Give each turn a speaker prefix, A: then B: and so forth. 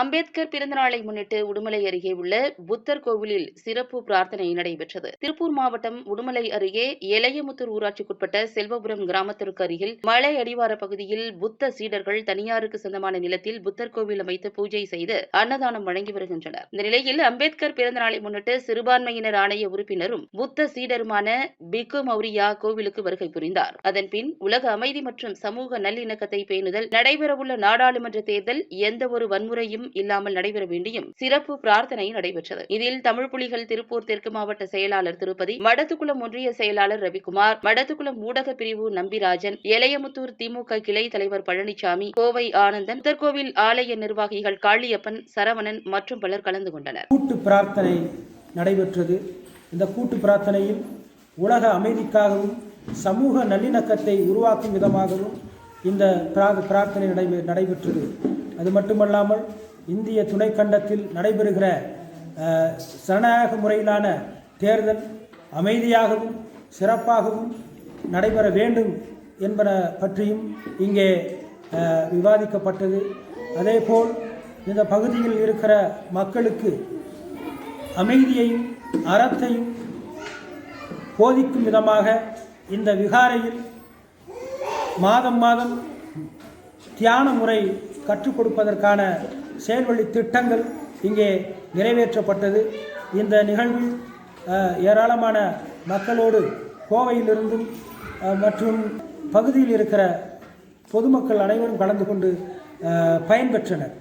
A: அம்பேத்கர் பிறந்தநாளை முன்னிட்டு உடுமலை அருகே உள்ள புத்தர் கோவிலில் சிறப்பு பிரார்த்தனை நடைபெற்றது. திருப்பூர் மாவட்டம் உடுமலை அருகே எலையமுத்தூர் ஊராட்சிக்குட்பட்ட செல்வபுரம் கிராமத்திற்கு அருகில் மலை அடிவார பகுதியில் புத்த சீடர்கள் தனியாருக்கு சொந்தமான நிலத்தில் புத்தர் கோவில் அமைத்து பூஜை செய்து அன்னதானம் வழங்கி வருகின்றனர். இந்த நிலையில் அம்பேத்கர் பிறந்தநாளை முன்னிட்டு சிறுபான்மையினர் ஆணைய உறுப்பினரும் புத்த சீடருமான பிக்கு மௌரியா கோவிலுக்கு வருகை புரிந்தார். அதன்பின் உலக அமைதி மற்றும் சமூக நல்லிணக்கத்தை பேணுதல் நடைபெறவுள்ள நாடாளுமன்ற தேர்தல் எந்தவொரு வன்முறையும் இல்லாமல் நடைபெற வேண்டியும் சிறப்பு பிரார்த்தனை நடைபெற்றது. இதில் தமிழ் புலிகள் திருப்பூர் தெற்கு மாவட்ட செயலாளர் திருப்பதி மடத்துக்குளம் ஒன்றிய செயலாளர் ரவிக்குமார் மடத்துக்குளம் ஊடக பிரிவு நம்பிராஜன் எளையமுத்தூர் திமுக கிளை தலைவர் பழனிசாமி கோவை ஆனந்தன் புத்தர்கோவில் ஆலய நிர்வாகிகள் காளியப்பன் சரவணன் மற்றும் பலர் கலந்து கொண்டனர்.
B: கூட்டு பிரார்த்தனை நடைபெற்றது. இந்த கூட்டு பிரார்த்தனையில் உலக அமைதிக்காகவும் சமூக நல்லிணக்கத்தை உருவாக்கும் விதமாகவும் இந்த பிரார்த்தனை நடைபெ நடைபெற்றது. அது மட்டுமல்லாமல் இந்திய துணைக்கண்டத்தில் நடைபெறுகிற சனநாயக முறையிலான தேர்தல் அமைதியாகவும் சிறப்பாகவும் நடைபெற வேண்டும் என்பன பற்றியும் இங்கே விவாதிக்கப்பட்டது. அதேபோல் இந்த பகுதியில் இருக்கிற மக்களுக்கு அமைதியையும் அறத்தையும் போதிக்கும் விதமாக இந்த விகாரையில் மாதம் மாதம் தியான முறை கற்றுக் கொடுப்பதற்கான செயல்வழி திட்டங்கள் இங்கே நிறைவேற்றப்பட்டது. இந்த நிகழ்வில் ஏராளமான மக்களோடு கோவையிலிருந்தும் மற்றும் பகுதியில் இருக்கிற பொதுமக்கள் அனைவரும் கலந்து கொண்டு பயன்பெற்றனர்.